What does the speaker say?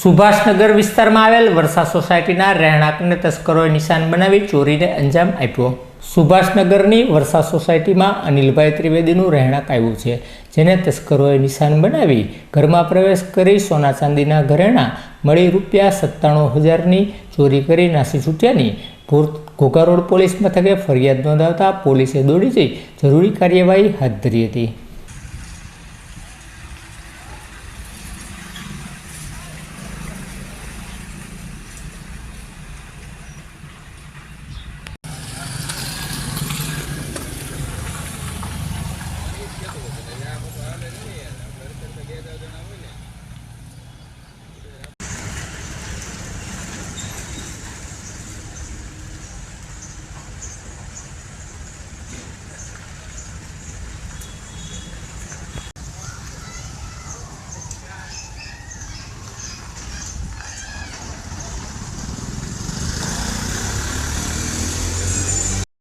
સુભાષનગર વિસ્તારમાં આવેલ વરસા સોસાયટીના રહેણાંકને તસ્કરોએ નિશાન બનાવી ચોરીને અંજામ આપ્યો. સુભાષનગરની વરસા સોસાયટીમાં અનિલભાઈ ત્રિવેદીનું રહેણાંક આવ્યું છે, જેને તસ્કરોએ નિશાન બનાવી ઘરમાં પ્રવેશ કરી સોના ચાંદીના ઘરેણાં મળી રૂપિયા સત્તાણું હજારની ચોરી કરી નાસી છૂટ્યાની ભૂર ઘોઘા રોડ પોલીસ મથકે ફરિયાદ નોંધાવતા પોલીસે દોડી જઈ જરૂરી કાર્યવાહી હાથ ધરી હતી. Well,